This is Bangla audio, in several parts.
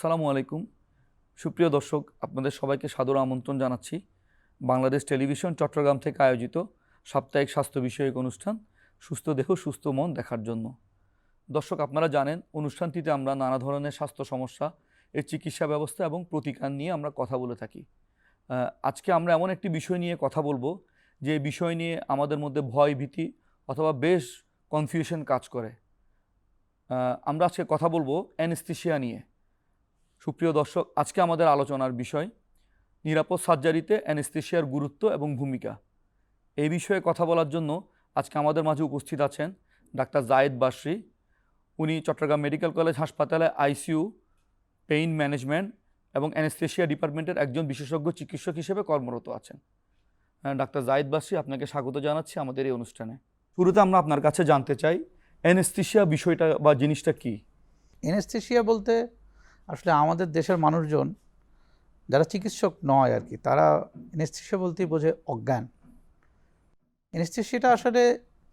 আসসালামু আলাইকুম। সুপ্রিয় দর্শক, আপনাদের সবাইকে সাদর আমন্ত্রণ জানাচ্ছি। বাংলাদেশ টেলিভিশন চট্টগ্রাম থেকে আয়োজিত সাপ্তাহিক স্বাস্থ্য বিষয়ক অনুষ্ঠান, সুস্থ দেহ, সুস্থ মন দেখার জন্য। দর্শক, আপনারা জানেন, অনুষ্ঠানটিতে আমরা নানা ধরনের স্বাস্থ্য সমস্যা, এর চিকিৎসা ব্যবস্থা এবং প্রতিকার নিয়ে আমরা কথা বলে থাকি। আজকে আমরা এমন একটি বিষয় নিয়ে কথা বলব, যে বিষয় নিয়ে আমাদের মধ্যে ভয় ভীতি অথবা বেশ কনফিউশন কাজ করে। আমরা আজকে কথা বলব অ্যানেস্থেশিয়া নিয়ে। সুপ্রিয় দর্শক আজকে আমাদের আলোচনার বিষয় নিরাপদ সার্জারিতে অ্যানেস্থেশিয়ার গুরুত্ব এবং ভূমিকা। এই বিষয়ে কথা বলার জন্য আজকে আমাদের মাঝে উপস্থিত আছেন ডাক্তার জায়েদ বাসরি উনি চট্টগ্রাম মেডিকেল কলেজ হাসপাতালে আইসিইউ পেইন ম্যানেজমেন্ট এবং অ্যানেস্থেশিয়া ডিপার্টমেন্টের একজন বিশেষজ্ঞ চিকিৎসক হিসেবে কর্মরত আছেন। হ্যাঁ, ডাক্তার জায়েদ বাসরি আপনাকে স্বাগত জানাচ্ছি আমাদের এই অনুষ্ঠানে। শুরুতে আমরা আপনার কাছে জানতে চাই অ্যানেস্থেশিয়া বিষয়টা বা জিনিসটা কী? এনেস্থেশিয়া বলতে আসলে আমাদের দেশের মানুষজন যারা চিকিৎসক নয় আর কি, তারা এনেস্থেশিয়া বলতেই বোঝে অজ্ঞান। এনেস্থেশিয়াটা আসলে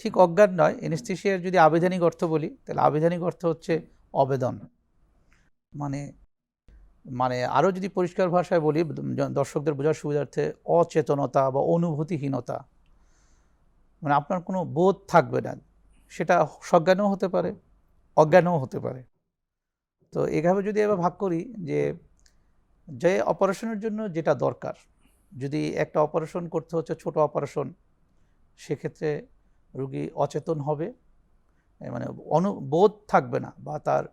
ঠিক অজ্ঞান নয়। এনেস্থেশিয়ার যদি আবেদনিক অর্থ বলি, তাহলে আবেদনিক অর্থ হচ্ছে অবেদন। মানে মানে আরও যদি পরিষ্কার ভাষায় বলি দর্শকদের বোঝার সুবিধার্থে অচেতনতা বা অনুভূতিহীনতা মানে আপনার কোনো বোধ থাকবে না। সেটা সজ্ঞানও হতে পারে, অজ্ঞানও হতে পারে। তো এভাবে যদি এবার ভাগ করি যে যে অপারেশনের জন্য যেটা দরকার যদি একটা অপারেশন করতে হচ্ছে ছোট অপারেশন সেক্ষেত্রে রুগী অচেতন হবে মানে অনু বোধ থাকবে না বা তার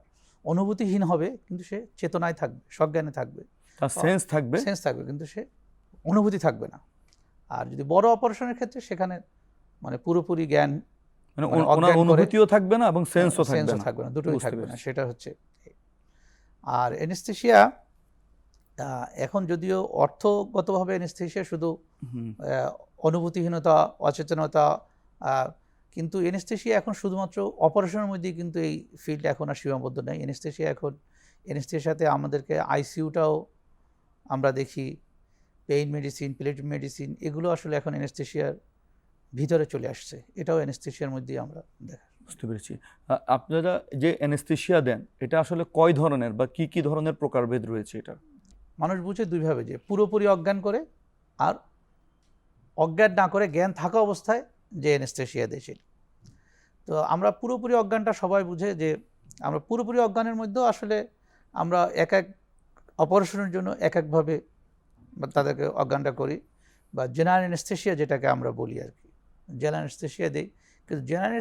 অনুভূতিহীন হবে কিন্তু সে চেতনায় থাকবে সজ্ঞানে থাকবে। তার সেন্স থাকবে? সেন্স থাকবে কিন্তু সে অনুভূতি থাকবে না। আর যদি বড় অপারেশনের ক্ষেত্রে সেখানে মানে পুরোপুরি জ্ঞান মানে মানে অনুভূতিও থাকবে না এবং সেন্সও থাকবে না। দুটোই থাকবে না সেটা হচ্ছে আর এনেস্থেশিয়া এখন যদিও অর্থগতভাবে এনেস্থেশিয়া শুধু অনুভূতিহীনতা অচেতনতা কিন্তু এনেস্থেশিয়া এখন শুধুমাত্র অপারেশনের মধ্যেই কিন্তু এই ফিল্ড এখন আর সীমাবদ্ধ নেই। এনেস্থেশিয়া এখন এনেস্থেশিয়াতে আমাদেরকে আইসিইউটাও আমরা দেখি পেইন মেডিসিন প্লেটিভ মেডিসিন এগুলো আসলে এখন এনেস্থেশিয়ার ভিতরে চলে আসছে। এটাও এনেস্থেশিয়ার মধ্যেই আমরা দেখা। বুঝতে পেরেছি। আপনারা যে অ্যানেস্থেশিয়া দেন, এটা আসলে কয় ধরনের বা কি কি ধরনের প্রকারভেদ রয়েছে এটা মানুষ বুঝে দুইভাবে যে, পুরোপুরি অজ্ঞান করে আর অজ্ঞান না করে জ্ঞান থাকা অবস্থায় যে এনেস্থেশিয়া দেশে তো আমরা পুরোপুরি অজ্ঞানটা সবাই বুঝে যে, আমরা পুরোপুরি অজ্ঞানের মধ্যেও আসলে আমরা এক এক অপারেশনের জন্য এক একভাবে তাদেরকে অজ্ঞানটা করি বা জেনারেল এনেস্থেশিয়া যেটাকে আমরা বলি আর কি। জেনারেল এনেস্থেশিয়া দিই কিন্তু জেনারেল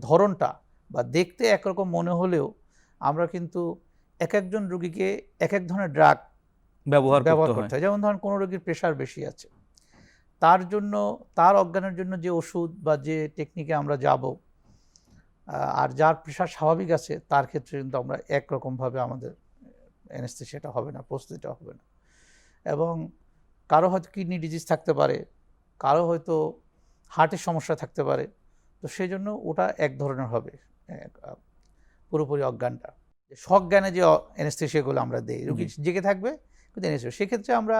ধরনটা বা দেখতে একরকম মনে হলেও আমরা কিন্তু এক একজন রুগীকে এক এক ধরনের ড্রাগ ব্যবহার ব্যবহার করতে করতে হয়। যেমন ধরেন কোনো রোগীর প্রেশার বেশি আছে। তার জন্য তার অজ্ঞানের জন্য যে ওষুধ বা যে টেকনিকে আমরা যাব আর যার প্রেশার স্বাভাবিক আছে তার ক্ষেত্রে কিন্তু আমরা একরকমভাবে আমাদের অ্যানেস্থেশিয়াটা হবে না প্রস্তুতিটা হবে না। এবং কারও হয়তো কিডনি ডিজিজ থাকতে পারে কারও হয়তো হার্টের সমস্যা থাকতে পারে তো সেই জন্য ওটা এক ধরনের হবে পুরোপুরি অজ্ঞানটা। সজ্ঞানে যে অ্যানেস্থেশিয়াগুলো আমরা দিই রুগী জেগে থাকবে কিন্তু এনেছিল সেক্ষেত্রে আমরা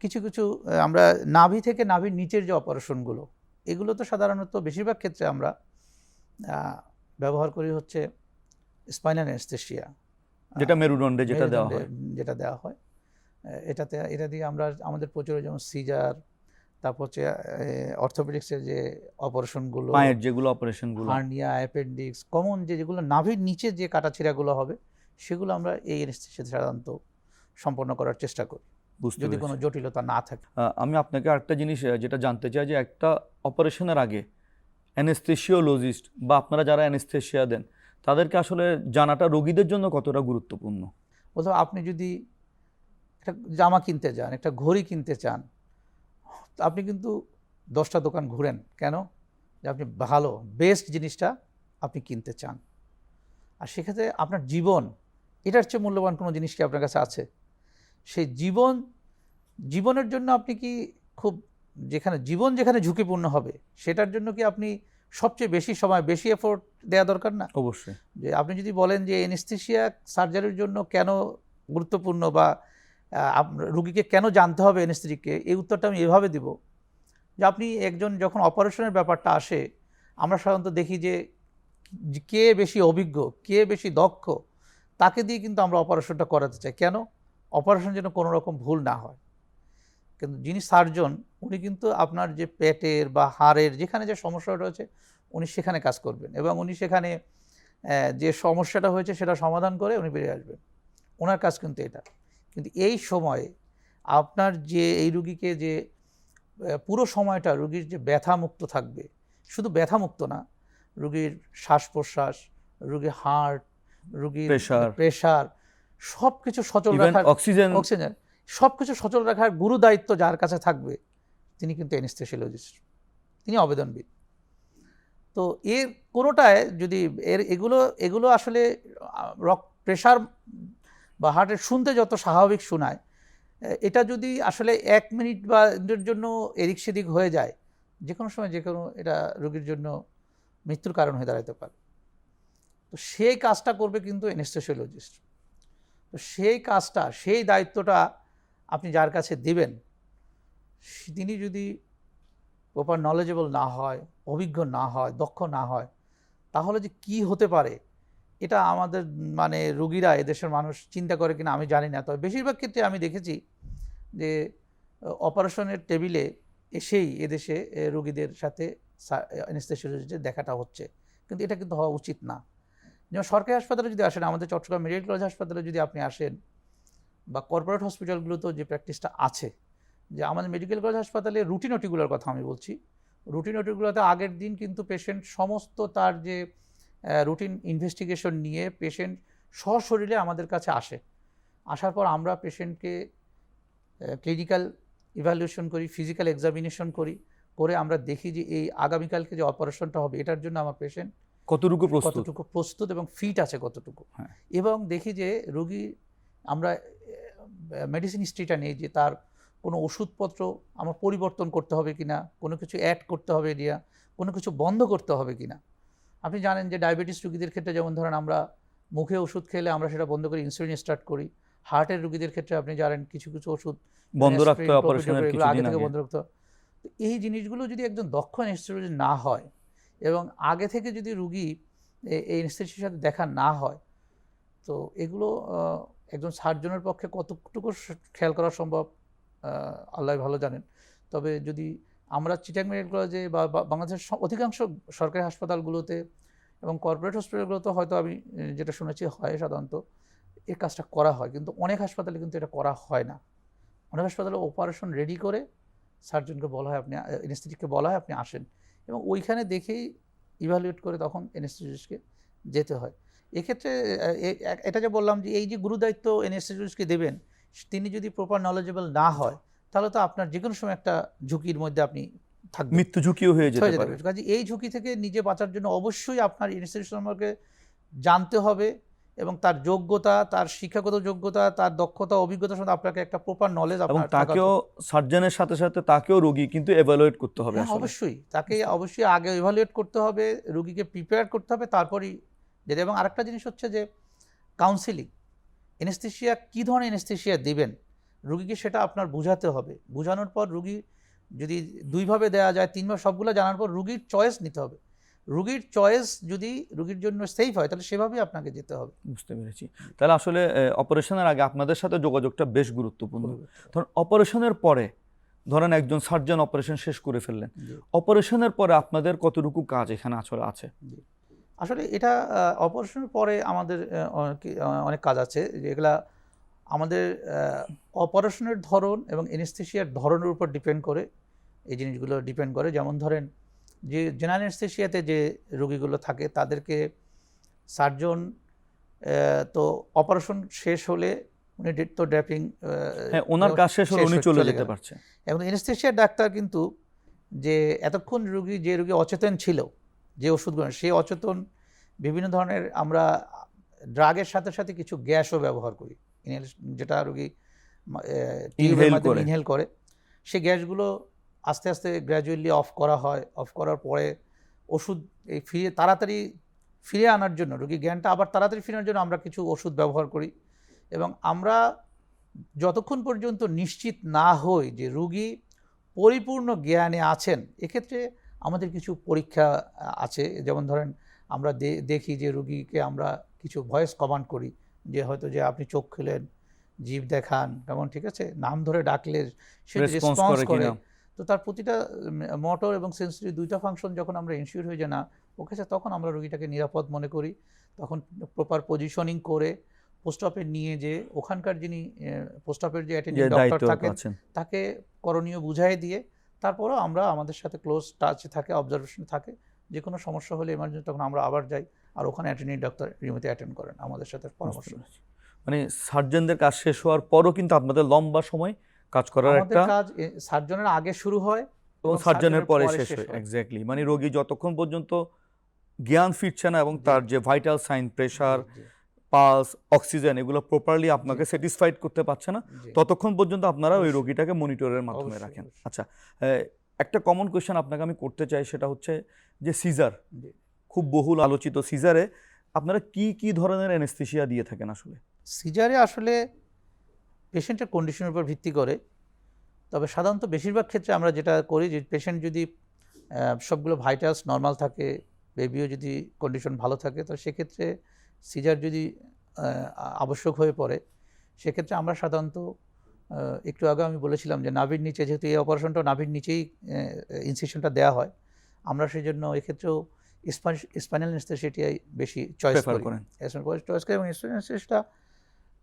কিছু কিছু আমরা নাভি থেকে নাভির নিচের যে অপারেশনগুলো এগুলো তো সাধারণত বেশিরভাগ ক্ষেত্রে আমরা ব্যবহার করি হচ্ছে স্পাইনাল অ্যানেস্থেশিয়া যেটা মেরুদণ্ডে যেটা দেওয়া হয়। যেটা দেওয়া হয়। এটাতে এটা দিয়ে আমরা আমাদের প্রচুর যেমন সিজার তারপর হচ্ছে অর্থোপেডিক্সের যে অপারেশনগুলো পায়ের যেগুলো অপারেশনগুলো হার্নিয়া অ্যাপেন্ডিক্স কমন যে যেগুলো নাভির নিচে যে কাটাছিড়াগুলো হবে সেগুলো আমরা এই এনেস্থেশিয়াতে সাধারণত সম্পন্ন করার চেষ্টা করি। যদি কোনো জটিলতা না থাকে। আমি আপনাকে আরেকটা জিনিস যেটা জানতে চাই যে একটা অপারেশনের আগে অ্যানেস্থেশিওলজিস্ট বা আপনারা যারা অ্যানেস্থেশিয়া দেন তাদেরকে আসলে জানাটা রোগীদের জন্য কতটা গুরুত্বপূর্ণ? অথবা আপনি যদি একটা জামা কিনতে চান একটা ঘড়ি কিনতে চান তো আপনি কিন্তু দশটা দোকান ঘুরেন। কেন? যে আপনি ভালো বেস্ট জিনিসটা আপনি কিনতে চান। আর সেক্ষেত্রে আপনার জীবন এটার চেয়ে মূল্যবান কোনো জিনিস কি আপনার কাছে আছে? সেই জীবন জীবনের জন্য আপনি কি খুব যেখানে জীবন যেখানে ঝুঁকিপূর্ণ হবে সেটার জন্য কি আপনি সবচেয়ে বেশি সময় বেশি এফোর্ট দেওয়া দরকার না? অবশ্যই। যে আপনি যদি বলেন যে এনেস্থেশিয়া সার্জারির জন্য কেন গুরুত্বপূর্ণ বা রুগীকে কেন জানতে হবে এনেস্থেটিককে এই উত্তরটা আমি এভাবে দিব যে আপনি একজন যখন অপারেশনের ব্যাপারটা আসে, আমরা সাধারণত দেখি যে কে বেশি অভিজ্ঞ, কে বেশি দক্ষ, তাকে দিয়ে কিন্তু আমরা অপারেশনটা করাতে চাই। কেন? অপারেশন যেন কোনো রকম ভুল না হয়। কিন্তু যিনি সার্জন উনি কিন্তু আপনার যে পেটের বা হাড়ের যেখানে যে সমস্যাটা রয়েছে, উনি সেখানে কাজ করবেন এবং উনি সেখানে যে সমস্যাটা হয়েছে সেটা সমাধান করে উনি বেরিয়ে আসবেন। ওনার কাজ কিন্তু এটা। কিন্তু এই সময়ে আপনার যে এই রুগীকে যে পুরো সময়টা রুগীর যে ব্যথামুক্ত থাকবে শুধু ব্যথামুক্ত না রুগীর শ্বাস প্রশ্বাস রুগীর হার্ট রুগীর প্রেশার। সব কিছু সচল রাখার অক্সিজেন অক্সিজেন সব কিছু সচল রাখার গুরু দায়িত্ব যার কাছে থাকবে তিনি কিন্তু এনেস্থেসিওলজিস্ট তিনি আবেদনবিদ তো এর কোনোটায় যদি এর এগুলো এগুলো আসলে রক প্রেশার বা হার্টের শুনতে যত স্বাভাবিক শোনায়, এটা যদি আসলে এক মিনিট বা জন্য এদিক সেদিক হয়ে যায় যে কোনো সময় যে কোনো এটা রোগীর জন্য মৃত্যুর কারণ হয়ে দাঁড়াতে পারে। তো সেই কাজটা করবে কিন্তু এনেস্থেসিওলজিস্ট তো সেই কাজটা, সেই দায়িত্বটা আপনি যার কাছে দিবেন, তিনি যদি প্রপার নলেজেবল না হয়, অভিজ্ঞ না হয়, দক্ষ না হয়, তাহলে যে কি হতে পারে এটা আমাদের মানে রুগীরা, এদেশের মানুষ চিন্তা করে কিনা আমি জানি না। তবে বেশিরভাগ ক্ষেত্রে আমি দেখেছি যে অপারেশনের টেবিলে এসেই এদেশে রুগীদের সাথে দেখাটা হচ্ছে। কিন্তু এটা কিন্তু হওয়া উচিত না। যেমন সরকারি হাসপাতালে যদি আসেন, আমাদের চট্টগ্রাম মেডিকেল কলেজ হাসপাতালে যদি আপনি আসেন বা কর্পোরেট হসপিটালগুলোতেও যে প্র্যাকটিসটা আছে, যে আমাদের মেডিকেল কলেজ হাসপাতালে রুটিন ওটিগুলোর কথা আমি বলছি। রুটিন ওটিগুলোতে আগের দিন কিন্তু পেশেন্ট সমস্ত তার যে রুটিন ইনভেস্টিগেশন নিয়ে পেশেন্ট সশরীরে আমাদের কাছে আসে। আসার পর আমরা পেশেন্টকে ক্লিনিক্যাল ইভ্যালুয়েশন করি ফিজিক্যাল এক্সামিনেশন করি করে আমরা দেখি যে এই আগামীকালকে যে অপারেশনটা হবে এটার জন্য আমার পেশেন্ট কতটুকু কতটুকু প্রস্তুত এবং ফিট আছে কতটুকু। হ্যাঁ। এবং দেখি যে রোগী আমরা মেডিসিন হিস্ট্রিটা নেই যে তার কোনো ওষুধপত্র আমার পরিবর্তন করতে হবে কিনা কোনো কিছু অ্যাড করতে হবে কিনা কোনো কিছু বন্ধ করতে হবে কিনা। আপনি জানেন যে ডায়াবেটিস রুগীদের ক্ষেত্রে যেমন ধরেন আমরা মুখে ওষুধ খেলে আমরা সেটা বন্ধ করে ইনসুলিন স্টার্ট করি হার্টের রুগীদের ক্ষেত্রে আপনি জানেন কিছু কিছু ওষুধ বন্ধ রাখতে অপারেশনের আগে থেকে বন্ধ রাখতে তো এই জিনিসগুলো যদি একজন দক্ষ অ্যানেস্থেসিওলজি না হয় এবং আগে থেকে যদি রুগী এই অ্যানেস্থেসির সাথে দেখা না হয় তো এগুলো একজন সার্জনের পক্ষে কতটুকু খেয়াল করা সম্ভব? আল্লাহ ভালো জানেন। তবে যদি আমরা চিটাং মেডিকেল কলেজে বা বাংলাদেশের অধিকাংশ সরকারি হাসপাতালগুলোতে এবং কর্পোরেট হসপিটালগুলোতে হয়তো আমি যেটা শুনেছি হয় সাধারণত এই কাজটা করা হয়। কিন্তু অনেক হাসপাতালে কিন্তু এটা করা হয় না। অনেক হাসপাতালে অপারেশন রেডি করে সার্জনকে বলা হয়, আপনি এনেস্থেটিককে বলা হয়, আপনি আসেন। এবং ওইখানে দেখেই ইভ্যালুয়েট করে তখন এনেস্থেটিস্টকে যেতে হয়। এক্ষেত্রে এটা যে বললাম যে এই যে গুরুদায়িত্ব এনেস্থেটিস্টকে দেবেন, তিনি যদি প্রপার নলেজেবল না হয় তাহলে তো আপনার যে কোনো সময় একটা ঝুঁকির মধ্যে আপনি থাকবেন। মৃত্যু ঝুঁকিও হয়ে যেতে পারে। কাজে এই ঝুঁকি থেকে নিজে বাঁচার জন্য অবশ্যই আপনার ইনস্টিটিউশন সম্পর্কে জানতে হবে এবং তার যোগ্যতা তার শিক্ষাগত যোগ্যতা তার দক্ষতা অভিজ্ঞতার সাথে আপনাকে একটা প্রপার নলেজ এবং তাকেও সার্জনের সাথে সাথে তাকেও রোগী কিন্তু এভালুয়েট করতে হবে হ্যাঁ, অবশ্যই। তাকে অবশ্যই আগে ইভালুয়েট করতে হবে রোগীকে প্রিপেয়ার করতে হবে তারপরেই যেটা এবং আরেকটা জিনিস হচ্ছে যে কাউন্সিলিং এনেস্থেশিয়া কী ধরনের এনেস্থেশিয়া দিবেন? রুগীকে সেটা আপনার বোঝাতে হবে। বোঝানোর পর রুগী যদি দুইভাবে দেওয়া যায় তিনবার সবগুলো জানার পর রুগীর চয়েস নিতে হবে। রুগীর চয়েস যদি রুগীর জন্য সেফ হয় তাহলে সেভাবেই আপনাকে যেতে হবে। বুঝতে পেরেছি। তাহলে আসলে অপারেশনের আগে আপনাদের সাথে যোগাযোগটা বেশ গুরুত্বপূর্ণ। ধরুন অপারেশনের পরে ধরেন একজন সার্জন অপারেশন শেষ করে ফেললেন। অপারেশনের পরে আপনাদের কতটুকু কাজ এখানে আসলে আছে? আসলে এটা অপারেশনের পরে আমাদের অনেক কাজ আছে। যেগুলা আমাদের অপারেশনের ধরন এবং এনেস্থেশিয়ার ধরনের উপর ডিপেন্ড করে এই জিনিসগুলো ডিপেন্ড করে। যেমন ধরেন যে জেনারেল এনেস্থেশিয়াতে যে রোগীগুলো থাকে তাদেরকে সার্জন তো অপারেশন শেষ হলে উনি তো ড্র্যাপিং হ্যাঁ ওনার কাজ শেষ হলে উনি চলে যেতে পারছে। এখন এনেস্থেশিয়ার ডাক্তার কিন্তু যে এতক্ষণ রুগী যে রুগী অচেতন ছিল যে ওষুধগুলো সে অচেতন বিভিন্ন ধরনের আমরা ড্রাগের সাথে সাথে কিছু গ্যাসও ব্যবহার করি। যেটা রুগী টিউবের মাধ্যমে ইনহেল করে সেই গ্যাসগুলো আস্তে আস্তে গ্র্যাজুয়ালি অফ করা হয়। অফ করার পরে ওষুধ এই ফিরে তাড়াতাড়ি ফিরে আনার জন্য রুগী জ্ঞানটা আবার তাড়াতাড়ি ফিরানোর জন্য আমরা কিছু ওষুধ ব্যবহার করি। এবং আমরা যতক্ষণ পর্যন্ত নিশ্চিত না হই যে রুগী পরিপূর্ণ জ্ঞানে আছেন এক্ষেত্রে আমাদের কিছু পরীক্ষা আছে। যেমন ধরেন আমরা দেখি যে রুগীকে আমরা কিছু ভয়েস কমান্ড করি। যে হয়তো যে আপনি চোখ খুলেন জীব দেখান কেমন ঠিক আছে? নাম ধরে ডাকলে সে রেসপন্স করে তো তার প্রতিটা মোটর এবং সেন্সরি দুইটা ফাংশন যখন আমরা ইনশিওর হয়ে যায় না ওকে তখন আমরা রোগীটাকে নিরাপদ মনে করি। তখন প্রপার পজিশনিং করে পোস্ট অফে নিয়ে যে ওখানকার যিনি পোস্ট অফের যে যে অ্যাটেন্ডিং ডক্টর থাকেন তাকে করণীয় বুঝাই দিয়ে তারপরও আমরা আমাদের সাথে ক্লোজ টাচে থাকে অবজারভেশন থাকে। যে কোনো সমস্যা হলে এমার্জেন্সি তখন আমরা আবার যাই। আর ওখানে অ্যাটেন্ডিং ডক্টর রিমোতে অ্যাটেন্ড করেন আমাদের সাথে পরামর্শ। মানে সার্জনদের কাজ শেষ হওয়ার পরও কিন্তু আপনাদের লম্বা সময় কাজ করার একটা কাজ সার্জনের আগে শুরু হয় এবং সার্জনের পরে শেষ হয়। এক্স্যাক্টলি মানে রোগী যতক্ষণ পর্যন্ত জ্ঞান ফিরছে না এবং তার যে vital sign pressure pulse oxygen এগুলো প্রপারলি আপনাকে স্যাটিসফাইড করতে পারছে না ততক্ষণ পর্যন্ত আপনারা ওই রোগীটাকে মনিটরের মাধ্যমে রাখেন। আচ্ছা একটা কমন কোয়েশ্চেন আপনাকে আমি করতে চাই সেটা হচ্ছে যে সিজার। খুব বহুল আলোচিত। সিজারে আপনারা কি কি ধরনের অ্যানেস্থেশিয়া দিয়ে থাকেন আসলে? সিজারে আসলে পেশেন্টের কন্ডিশনের উপর ভিত্তি করে। তবে সাধারণত বেশিরভাগ ক্ষেত্রে আমরা যেটা করি যে, পেশেন্ট যদি সবগুলো ভাইটাস নর্মাল থাকে, বেবিও যদি কন্ডিশন ভালো থাকে, তো সেক্ষেত্রে সিজার যদি আবশ্যক হয়ে পড়ে, সেক্ষেত্রে আমরা সাধারণত একটু আগে আমি বলেছিলাম যে, নাভির নিচে যেহেতু এই অপারেশনটা নাভির নিচেই ইনসিশনটা দেওয়া হয়, আমরা সেই জন্য এক্ষেত্রেও স্পাইনাল সেটিআই বেশি চয়েস করেন। চয়েস করি এবং স্পাইনাল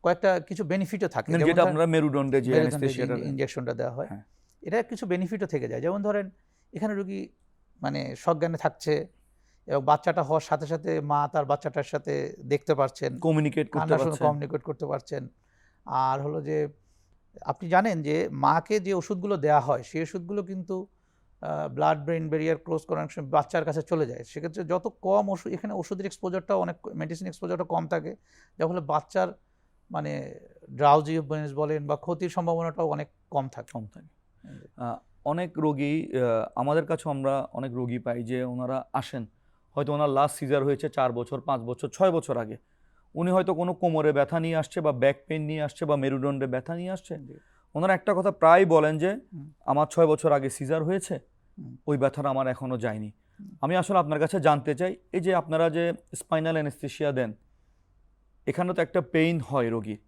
কয়েকটা কিছু বেনিফিটও থাকে। মানে যেটা আপনারা মেরুদণ্ডে যে মেরুদণ্ডে ইনজেকশনটা দেওয়া হয় হ্যাঁ। এটা কিছু বেনিফিটও থেকে যায়। যেমন ধরেন এখানে রুগী মানে সজ্ঞানে থাকছে এবং বাচ্চাটা হওয়ার সাথে সাথে মা তার বাচ্চাটার সাথে দেখতে পারছেন কমিউনিকেট করতে পারছেন। কমিউনিকেট করতে পারছেন। আর হলো যে আপনি জানেন যে মাকে যে ওষুধগুলো দেওয়া হয় সেই ওষুধগুলো কিন্তু ব্লাড ব্রেন ব্যারিয়ার ক্লোজ করার সময় বাচ্চার কাছে চলে যায়। সেক্ষেত্রে যত কম ওষুধ এখানে ওষুধের এক্সপোজারটাও অনেক মেডিসিন এক্সপোজারটা কম থাকে। যার ফলে বাচ্চার মানে ড্রাউজি বলেন বা ক্ষতির সম্ভাবনাটাও অনেক কম থাকে। কম থাকে। অনেক রোগী আমাদের কাছেও আমরা অনেক রোগী পাই যে ওনারা আসেন। হয়তো ওনার লাস্ট সিজার হয়েছে চার বছর পাঁচ বছর ছয় বছর আগে। উনি হয়তো কোনো কোমরে ব্যথা নিয়ে আসছে বা ব্যাক পেন নিয়ে আসছে বা মেরুদণ্ডে ব্যথা নিয়ে আসছে। ওনারা একটা কথা প্রায় বলেন যে আমার ছয় বছর আগে সিজার হয়েছে ওই ব্যথাটা আমার এখনও যায়নি। আমি আসলে আপনার কাছে জানতে চাই এই যে আপনারা যে স্পাইনাল অ্যানেস্থেশিয়া দেন এখানে তো একটা পেইন হয় রোগীর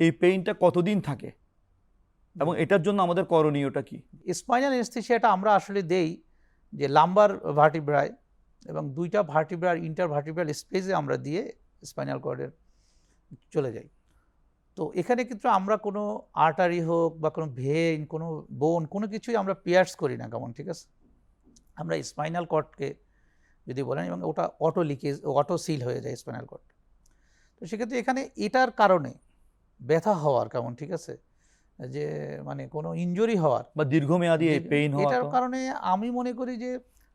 এই পেইনটা কতদিন থাকে? এবং এটার জন্য আমাদের করণীয়টা কি? স্পাইনাল এনস্থেশিয়াটা আমরা আসলে দেই যে লাম্বার ভার্টিব্রায় এবং দুইটা ভার্টিব্রার ইন্টার ভার্টিব্রাল স্পেসে আমরা দিয়ে স্পাইনাল কর্ডের চলে যাই। তো এখানে কিন্তু আমরা কোনো আর্টারি হোক বা কোনো ভেন কোনো বোন কোনো কিছুই আমরা পিয়ার্স করি না কেমন ঠিক আছে? আমরা স্পাইনাল কর্ডকে যদি বলেন এবং ওটা অটো লিকেজ অটো সিল হয়ে যায় স্পাইনাল কর্ড তো সেক্ষেত্রে এখানে এটার কারণে ব্যথা হওয়ার কেমন ঠিক আছে? যে মানে কোনো ইনজুরি হওয়ার। বা দীর্ঘমেয়াদী এই পেইন এটার কারণে আমি মনে করি যে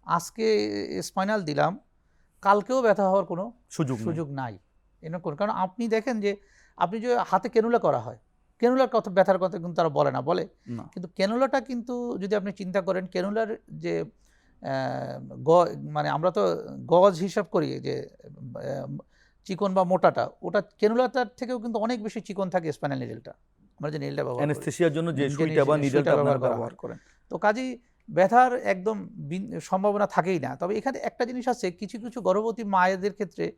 আজকে স্পাইনাল দিলাম কালকেও ব্যথা হওয়ার কোনো সুযোগ সুযোগ নাই। এরকম কোনো- কারণ আপনি দেখেন যে আপনি যে হাতে কেনুলা করা হয় কেনুলার কথা ব্যথার কথা কিন্তু তারা বলে না বলে। কিন্তু কেনুলাটা কিন্তু যদি আপনি চিন্তা করেন কেনুলার যে গ মানে আমরা তো গজ হিসাব করি যে চিকন বা মোটাটা ওটা কেনুলাটার থেকেও কিন্তু অনেক বেশি চিকন থাকে স্পাইনাল নিডেলটা আমরা যে নেলটা ব্যবহার অ্যানেস্থেসিয়ার জন্য যে সুইটা বা ব্যবহার। করেন। তো কাজেই ব্যথার একদম সম্ভাবনা থাকেই না। তবে এখানে একটা জিনিস আছে কিছু কিছু গর্ভবতী মায়েদের ক্ষেত্রে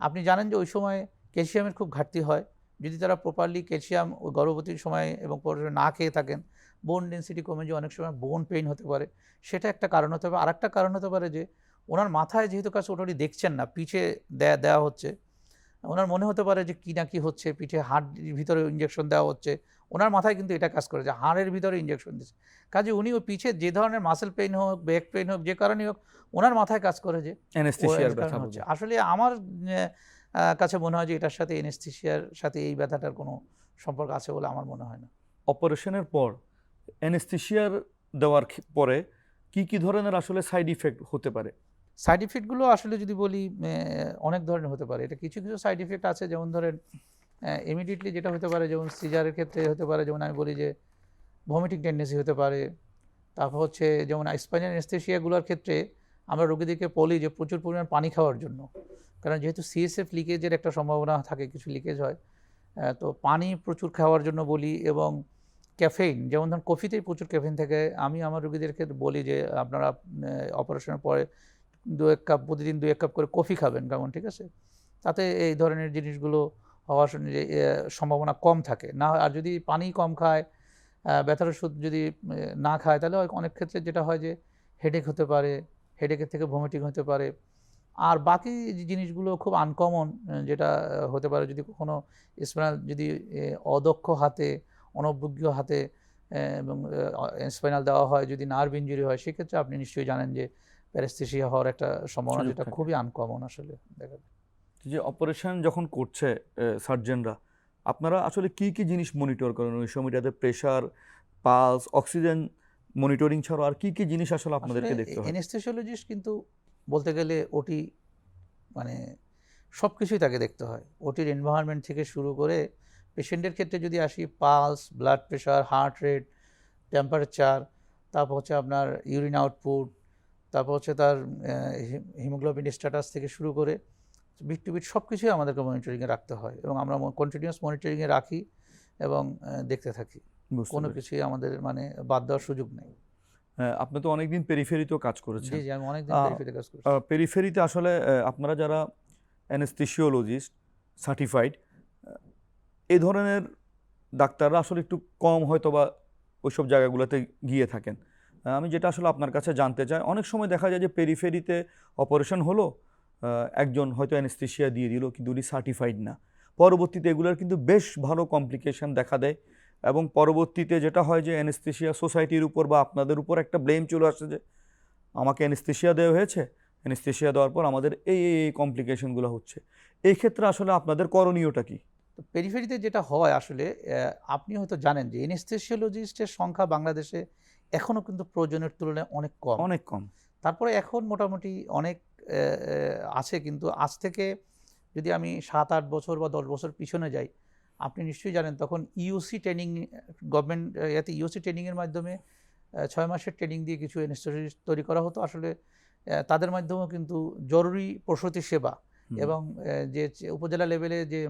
আপনি জানেন যে ওই সময় ক্যালসিয়ামের খুব ঘাটতি হয়। যদি তারা প্রপারলি ক্যালসিয়াম গর্ভবতীর সময় এবং পরে না খেয়ে থাকেন বোন ডেন্সিটি কমে যে অনেক সময় বোন পেইন হতে পারে। সেটা একটা কারণ হতে পারে। আরেকটা কারণ হতে পারে যে, ওনার মাথায় যেহেতু কাছে ওটা দেখছেন না পিছিয়ে দেয়া দেওয়া হচ্ছে ওনার মনে হতে পারে যে কী না কী হচ্ছে পিঠে হাড়ের ভিতরে ইঞ্জেকশন দেওয়া হচ্ছে। ওনার মাথায় কিন্তু এটা কাজ করে যে হাড়ের ভিতরে ইঞ্জেকশন দিচ্ছে। কাজে উনি ওই পিঠে যে ধরনের মাসেল পেইন হোক ব্যাক পেইন হোক যে কারণেই হোক ওনার মাথায় কাজ করে যে আসলে আমার কাছে মনে হয় যে এটার সাথে এনেস্থেশিয়ার সাথে এই ব্যথাটার কোনো সম্পর্ক আছে বলে আমার মনে হয় না। অপারেশনের পর অ্যানেস্থেশিয়ার দেওয়ার পরে কি কি ধরনের আসলে সাইড ইফেক্ট হতে পারে? সাইড ইফেক্টগুলো আসলে যদি বলি অনেক ধরনের হতে পারে। এটা কিছু কিছু সাইড ইফেক্ট আছে, যেমন ধরেন ইমিডিয়েটলি যেটা হতে পারে, যেমন সিজারের ক্ষেত্রে হতে পারে, যেমন আমি বলি যে ভমিটিং টেন্ডেন্সি হতে পারে। তারপর হচ্ছে, যেমন স্পাইনাল অ্যানেস্থেশিয়াগুলোর ক্ষেত্রে আমরা রোগীদেরকে বলি যে, প্রচুর পরিমাণ পানি খাওয়ার জন্য। কারণ যেহেতু সিএসএফ লিকেজের একটা সম্ভাবনা থাকে, কিছু লিকেজ হয় তো পানি প্রচুর খাওয়ার জন্য বলি এবং ক্যাফেইন যেমন ধরুন কফিতেই প্রচুর ক্যাফেইন থাকে। আমি আমার রোগীদেরকে বলি যে, আপনারা অপারেশনের পরে দু এক কাপ, প্রতিদিন দু এক কাপ করে কফি খাবেন কেমন, ঠিক আছে? তাতে এই ধরনের জিনিসগুলো হওয়ার সম্ভাবনা কম থাকে। না আর যদি পানি কম খায় ব্যথার ওষুধ যদি না খায়, তাহলে অনেক ক্ষেত্রে যেটা হয় যে হেডেক হতে পারে হেডেকের থেকে ভমিটিং হতে পারে। আর বাকি জিনিসগুলো খুব আনকমন যেটা হতে পারে, যদি কখনো স্পাইনাল যদি অদক্ষ হাতে, অনভিজ্ঞ হাতে এবং স্পাইনাল দেওয়া হয়, যদি নার্ভ ইঞ্জুরি হয়, সেক্ষেত্রে আপনি নিশ্চয়ই জানেন যে প্যারাস্থেসিয়া হওয়ার একটা সম্ভাবনা যেটা খুবই আনকমন আসলে দেখা যায়। যে অপারেশন যখন করছে সার্জনরা আপনারা আসলে কি কি জিনিস মনিটর করেন? ওই সময়টাতে প্রেশার পালস অক্সিজেন মনিটরিং ছাড়াও আর কি কি জিনিস আসলে আপনাদেরকে দেখতে হয়? এনেস্থেসিওলজিস্ট কিন্তু বলতে গেলে ওটি মানে সব কিছুই তাকে দেখতে হয়। ওটির এনভায়রনমেন্ট থেকে শুরু করে পেশেন্টের ক্ষেত্রে যদি আসি pulse blood pressure heart rate temperature তারপর হচ্ছে আপনার ইউরিন আউটপুট তারপর হচ্ছে তার হিমোগ্লোবিন স্ট্যাটাস থেকে শুরু করে বিট টু বিট সব কিছুই আমাদেরকে মনিটরিংয়ে রাখতে হয় এবং আমরা কন্টিনিউয়াস মনিটরিংয়ে রাখি এবং দেখতে থাকি। কোনো কিছুই আমাদের মানে বাদ দেওয়ার সুযোগ নেই। হ্যাঁ, আপনি তো অনেকদিন পেরিফেরিতেও কাজ করেছেন। জি জি আমি অনেকদিন পেরিফেরিতে কাজ করছি। পেরিফেরিতে আসলে আপনারা যারা অ্যানেস্থেসিওলজিস্ট সার্টিফাইড এই ধরনের ডাক্তাররা আসলে একটু কম হয়তো বা ওইসব জায়গাগুলোতে গিয়ে থাকেন। আমি যেটা আসলে আপনার কাছে জানতে চাই, অনেক সময় দেখা যায় যে পেরিফেরিতে অপারেশন হলো একজন হয়তো অ্যানেস্থেসিয়া দিয়ে দিল, কিন্তু উনি সার্টিফাইড না। পরবর্তীতে এগুলোর কিন্তু বেশ ভালো কমপ্লিকেশন দেখা দেয় এবং পরবর্তীতে যেটা হয় যে অ্যানেস্থেসিয়া সোসাইটির উপর বা আপনাদের উপর একটা ব্লেম চলে আসে যে, আমাকে অ্যানেস্থেসিয়া দেওয়া হয়েছে অ্যানেস্থেসিয়া দেওয়ার পর আমাদের এই এই কমপ্লিকেশনগুলো হচ্ছে। এই ক্ষেত্রে আসলে আপনাদের করণীয়টা কি? তো পেরিফেরিতে যেটা হয় আসলে আপনি হয়তো জানেন যে এনেস্থেসিওলজিস্টের সংখ্যা বাংলাদেশে এখনও কিন্তু প্রয়োজনের তুলনায় অনেক কম। অনেক কম। তারপরে এখন মোটামুটি অনেক আছে কিন্তু আজ থেকে যদি আমি সাত আট বছর বা দশ বছর পিছনে যাই আপনি নিশ্চয়ই জানেন তখন ইউসি ট্রেনিং গভর্নমেন্ট এতে ইউসি ট্রেনিংয়ের মাধ্যমে ছয় মাসের ট্রেনিং দিয়ে কিছু এনেস্থেসিস্ট তৈরি করা হতো। আসলে তাদের মাধ্যমেও কিন্তু জরুরি প্রসূতি সেবা এবং যে উপজেলা লেভেলে যে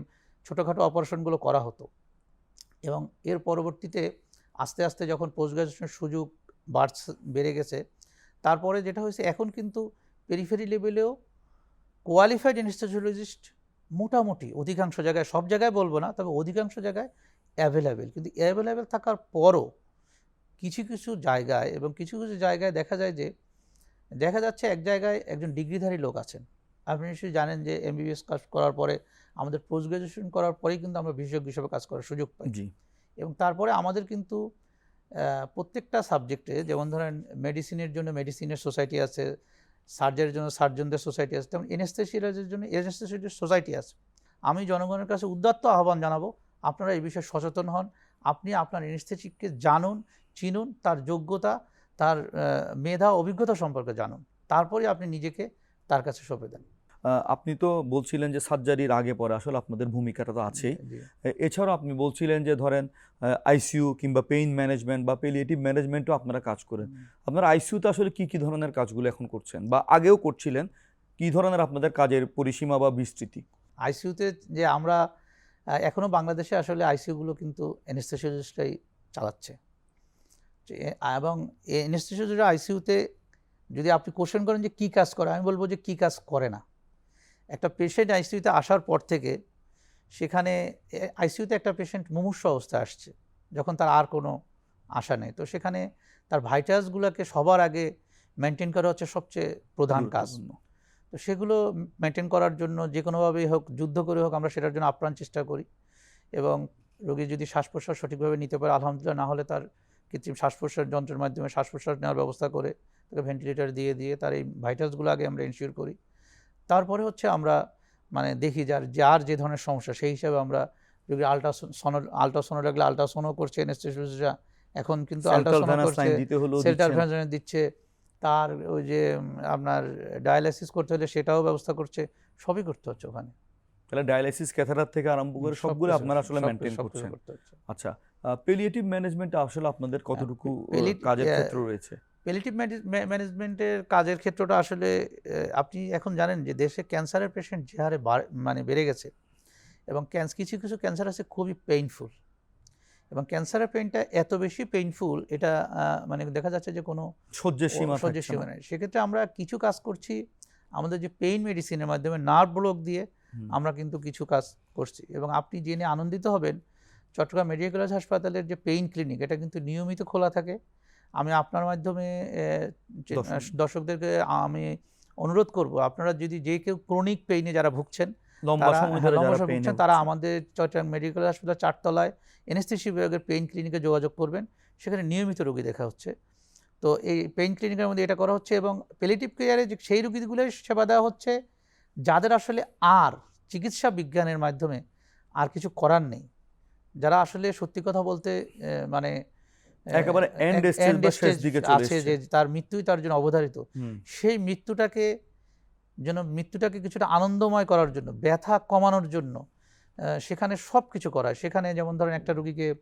ছোটোখাটো অপারেশনগুলো করা হতো। এবং এর পরবর্তীতে আস্তে আস্তে যখন পোস্ট গ্রাজুয়েশনের সুযোগ বাড়ছে, বেড়ে গেছে, তারপরে যেটা হয়েছে, এখন কিন্তু পেরিফেরি লেভেলেও কোয়ালিফাইড অ্যানেস্থেসিওলজিস্ট মোটামুটি অধিকাংশ জায়গায়, সব জায়গায় বলব না, তবে অধিকাংশ জায়গায় অ্যাভেলেবেল কিন্তু অ্যাভেলেবেল থাকার পরও কিছু কিছু জায়গায় এবং কিছু কিছু জায়গায় দেখা যায় যে, দেখা যাচ্ছে এক জায়গায় একজন ডিগ্রিধারী লোক আছেন। আপনি নিশ্চয়ই জানেন যে এমবিবিএস কাজ করার পরে, আমাদের পোস্ট গ্রাজুয়েশন করার পরেই কিন্তু আমরা বিশেষজ্ঞ হিসেবে কাজ করার সুযোগ পাই। এবং তারপরে আমাদের কিন্তু প্রত্যেকটা সাবজেক্টে যেমন ধরেন মেডিসিনের জন্য মেডিসিনের সোসাইটি আছে সার্জারির জন্য সার্জনদের সোসাইটি আছে তেমন এনেস্থেসিয়ালজির জন্য এনেস্থেসিয়ালজির সোসাইটি আছে। আমি জনগণের কাছে উদাত্ত আহ্বান জানাব, আপনারা এই বিষয়ে সচেতন হন, আপনি আপনার এনেস্থেটিককে জানুন, চিনুন, তার যোগ্যতা, তার মেধা, অভিজ্ঞতা সম্পর্কে জানুন। তারপরে আপনি নিজেকে তার কাছে সঁপে দেন। আপনি তো বলছিলেন যে সার্জারির আগে পরে আসলে আপনাদের ভূমিকাটা তো আছেই। এছাড়াও আপনি বলছিলেন যে ধরেন আইসিইউ কিংবা পেইন ম্যানেজমেন্ট বা পেলিয়েটিভ ম্যানেজমেন্টও আপনারা কাজ করেন। আপনারা আইসিইউতে আসলে কি কি ধরনের কাজগুলো এখন করছেন? বা আগেও করছিলেন কি ধরনের আপনাদের কাজের পরিসীমা বা বিস্তৃতি? আইসিইউতে যে আমরা এখনও বাংলাদেশে আসলে আইসিইউগুলো কিন্তু এনেস্থেসিওলজিস্টরাই চালাচ্ছে। এবং এনেস্থেসিওলজিস্টরা আইসিইউতে যদি আপনি কোশ্চেন করেন যে কী কাজ করে আমি বলব যে কী কাজ করে না। একটা পেশেন্ট আইসিইউতে আসার পর থেকে সেখানে আইসিউতে একটা পেশেন্ট মুমূর্ষ অবস্থায় আসছে যখন তার আর কোনো আশা নেই। তো সেখানে তার ভাইটাসগুলোকে সবার আগে মেনটেন করা হচ্ছে সবচেয়ে প্রধান কাজ। তো সেগুলো মেনটেন করার জন্য যে কোনোভাবেই হোক যুদ্ধ করে হোক আমরা সেটার জন্য আপ্রাণ চেষ্টা করি এবং রোগী যদি শ্বাস প্রশ্বাস সঠিকভাবে নিতে পারে আলহামদুলিল্লাহ না হলে তার কৃত্রিম শ্বাস প্রশ্বাস যন্ত্রের মাধ্যমে শ্বাস প্রশ্বাস নেওয়ার ব্যবস্থা করে তাকে ভেন্টিলেটর দিয়ে দিয়ে তার এই ভাইটাসগুলো আগে আমরা ইনশিওর করি। তারপরে হচ্ছে আমরা মানে দেখি যার যার যে ধরনের সমস্যা সেই হিসাবে আমরা রোগীর আলট্রাসোনো আলট্রাসোনো লাগলে আলট্রাসোনো করছে এনেস্থেসিস্টরা এখন কিন্তু আলট্রাসোনো করছে সেন্টার ভ্যানজনে দিচ্ছে তার ওই যে আপনার ডায়ালাইসিস করতে হলে সেটাও ব্যবস্থা করছে সবই করতে হচ্ছে ওখানে। তাহলে ডায়ালাইসিস ক্যাথারার থেকে আরম্ভ করে সব সবগুলো আপনারা আসলে মেনটেন করছেন। আচ্ছা পেলিয়েটিভ ম্যানেজমেন্ট আসলে আপনাদের কতটুকু palliative- কাজের ক্ষেত্র রয়েছে? পেলিটিভ ম্যানেজমেন্টের কাজের ক্ষেত্রটা আসলে আপনি এখন জানেন যে দেশে ক্যান্সারের পেশেন্ট যে হারে বাড়- মানে বেড়ে গেছে এবং ক্যান্স কিছু কিছু ক্যান্সার আছে খুবই পেইনফুল এবং ক্যান্সারের পেইনটা এত বেশি পেইনফুল এটা মানে দেখা যাচ্ছে যে কোনো সহ্যের সীমা সহ্যের সীমা নেই। সেক্ষেত্রে আমরা কিছু কাজ করছি আমাদের যে পেইন মেডিসিনের মাধ্যমে নার্ভ ব্লক দিয়ে আমরা কিন্তু কিছু কাজ করছি এবং আপনি জেনে আনন্দিত হবেন চট্টগ্রাম মেডিকেল কলেজ হাসপাতালের যে পেইন ক্লিনিক এটা কিন্তু নিয়মিত খোলা থাকে। আমি আপনার মাধ্যমে দর্শকদেরকে আমি অনুরোধ করব আপনারা যদি যে কেউ ক্রনিক পেইনে যারা ভুগছেন তারা হ্যাঁ। আমাদের চট্টগ্রাম মেডিকেল হাসপাতাল চারতলায় এনেস্থেসি বিভাগের পেইন ক্লিনিকে যোগাযোগ করবেন। সেখানে নিয়মিত রোগী দেখা হচ্ছে। তো এই পেইন ক্লিনিকের মধ্যে এটা করা হচ্ছে এবং পেলিটিভ কেয়ারে যে সেই রোগীগুলোর সেবা দেওয়া হচ্ছে যাদের আসলে আর চিকিৎসা বিজ্ঞানের মাধ্যমে আর কিছু করার নেই। যারা আসলে সত্যি কথা বলতে মানে একেবারে stage end বা শেষ দিকে চলে আছে যে তার মৃত্যুই তার জন্য অবধারিত। সেই মৃত্যুটাকে যেন মৃত্যুটাকে কিছুটা আনন্দময় করার জন্য ব্যথা কমানোর জন্য সেখানে সব কিছু করা সেখানে যেমন ধরেন একটা রুগীকে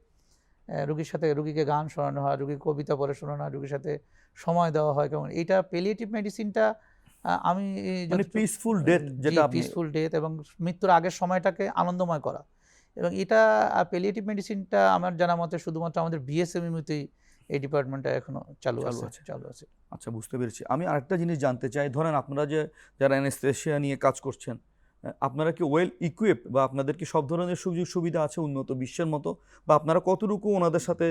রুগীর সাথে রুগীকে গান শোনানো হয় রুগীর কবিতা পড়ে শোনানো হয় রুগীর সাথে সময় দেওয়া হয় কেমন এইটা পেলিয়েটিভ মেডিসিনটা আমি মানে পিসফুল ডেথ যেটা পিসফুল ডেথ এবং মৃত্যুর আগের সময়টাকে আনন্দময় করা। এবং এটা পেলিয়েটিভ মেডিসিনটা আমার জানা মতে শুধুমাত্র আমাদের বিএসএমইতেই এই ডিপার্টমেন্টটা এখনও চালু চালু আছে আছে। চালু আছে। আচ্ছা বুঝতে পেরেছি। আমি আরেকটা জিনিস জানতে চাই ধরেন আপনারা যে যারা অ্যানেস্থেশিয়া নিয়ে কাজ করছেন আপনারা কি ওয়েল ইকুইপ বা আপনাদের কি সব ধরনের সুযোগ সুবিধা আছে উন্নত বিশ্বের মতো? বা আপনারা কতটুকু ওনাদের সাথে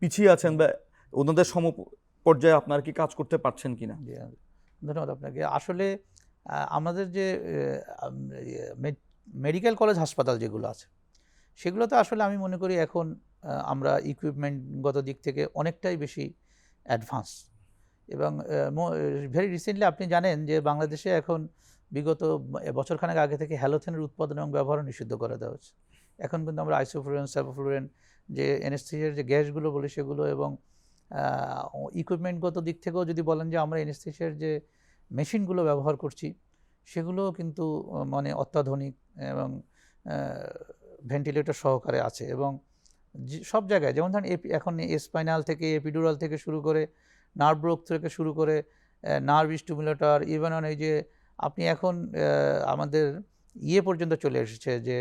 পিছিয়ে আছেন বা ওনাদের সম পর্যায়ে আপনারা কি কাজ করতে পারছেন কি না ধন্যবাদ আপনাকে। আসলে আমাদের যে মেডিকেল কলেজ হাসপাতাল যেগুলো আছে, সেগুলোতে আসলে আমি মনে করি এখন আমরা ইকুইপমেন্টগত দিক থেকে অনেকটাই বেশি অ্যাডভান্স এবং ভেরি রিসেন্টলি আপনি জানেন যে বাংলাদেশে এখন বিগত বছরখানেক আগে থেকে হ্যালোথেনের উৎপাদন এবং ব্যবহারও নিষিদ্ধ করে দেওয়া হচ্ছে এখন কিন্তু আমরা আইসোফ্লুরেন সাইফোফ্লুরেন যে এনেস্থেসিয়ার যে গ্যাসগুলো বলি সেগুলো এবং ইকুইপমেন্টগত দিক থেকেও যদি বলেন যে আমরা এনেস্থেসিয়ার যে মেশিনগুলো ব্যবহার করছি সেগুলো কিন্তু মানে অত্যাধুনিক এবং ভেন্টিলেটর সহকারে আছে এবং সব জায়গায় যেমন ধরেন এখন স্পাইনাল থেকে এপিডুরাল থেকে শুরু করে নার্ভ রোগ থেকে শুরু করে নার্ভ স্টিমুলেটর ইভেন অন এই যে আপনি এখন আমাদের ইয়ে পর্যন্ত চলে এসেছে যে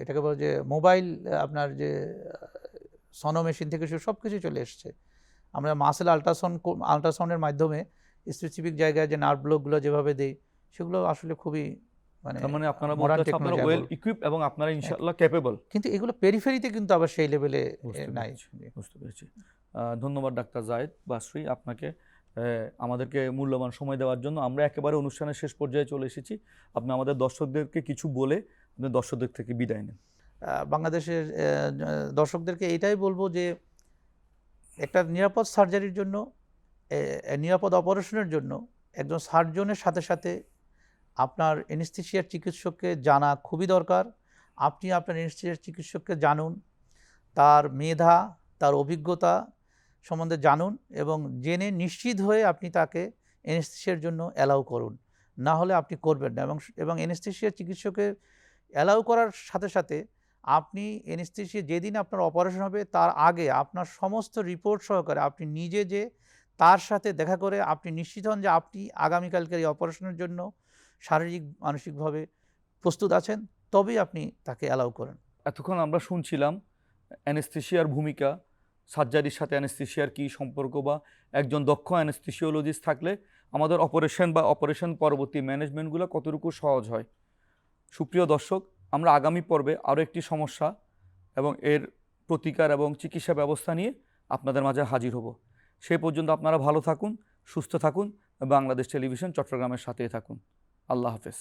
এটাকে বলে যে মোবাইল আপনার যে সনো মেশিন থেকে শুরু সব কিছু চলে এসেছে। আমরা মাসেল আল্ট্রাসাউন্ড আল্ট্রাসাউন্ডের মাধ্যমে স্পেসিফিক জায়গায় যে নার্ভ ব্লকগুলো যেভাবে দেই সেগুলো আসলে খুবই মানে মানে আপনারা আপনারা ওয়েল ইকুইপ এবং আপনারা ইনশাআল্লাহ ক্যাপেবল কিন্তু এগুলো পেরিফেরিতে কিন্তু আবার সেই লেভেলে নাই। বুঝতে পেরেছি। ধন্যবাদ ডাক্তার জায়েদ বাসরি আপনাকে আমাদেরকে মূল্যবান সময় দেওয়ার জন্য। আমরা একেবারে অনুষ্ঠানের শেষ পর্যায়ে চলে এসেছি। আপনি আমাদের দর্শকদেরকে কিছু বলে আপনি দর্শকদের থেকে বিদায় নেন। বাংলাদেশের দর্শকদেরকে এটাই বলব যে একটা নিরাপদ সার্জারির জন্য নিরাপদ অপারেশনের জন্য একজন সার্জনের সাথে সাথে আপনার এনেস্থেশিয়ার চিকিৎসককে জানা খুবই দরকার। আপনি আপনার এনেস্থেশিয়ার চিকিৎসককে জানুন। তার মেধা, তার অভিজ্ঞতা সম্বন্ধে জানুন এবং জেনে নিশ্চিত হয়ে আপনি তাকে এনেস্থেশিয়ার জন্য অ্যালাউ করুন। না হলে আপনি করবেন না এবং এবং এনেস্থেশিয়ার চিকিৎসকের অ্যালাউ করার সাথে সাথে আপনি এনেস্থেশিয়া যেদিন আপনার অপারেশন হবে, তার আগে আপনার সমস্ত রিপোর্ট সহকারে আপনি নিজে যে তার সাথে দেখা করে আপনি নিশ্চিত হন যে আপনি আগামীকালকের এই অপারেশনের জন্য শারীরিক, মানসিকভাবে প্রস্তুত আছেন, তবেই আপনি তাকে অ্যালাউ করেন। এতক্ষণ আমরা শুনছিলাম অ্যানেস্থেশিয়ার ভূমিকা সার্জারির সাথে অ্যানেস্থেশিয়ার কী সম্পর্ক বা একজন দক্ষ অ্যানেস্থেশিওলজিস্ট থাকলে আমাদের অপারেশন বা অপারেশন পরবর্তী ম্যানেজমেন্টগুলো কতটুকু সহজ হয়। সুপ্রিয় দর্শক, আমরা আগামী পর্বে আরও একটি সমস্যা এবং এর প্রতিকার এবং চিকিৎসা ব্যবস্থা নিয়ে আপনাদের মাঝে হাজির হব। সে পর্যন্ত আপনারা ভালো থাকুন, সুস্থ থাকুন, বাংলাদেশ টেলিভিশন চট্টগ্রামের সাথেই থাকুন। আল্লাহ হাফেজ।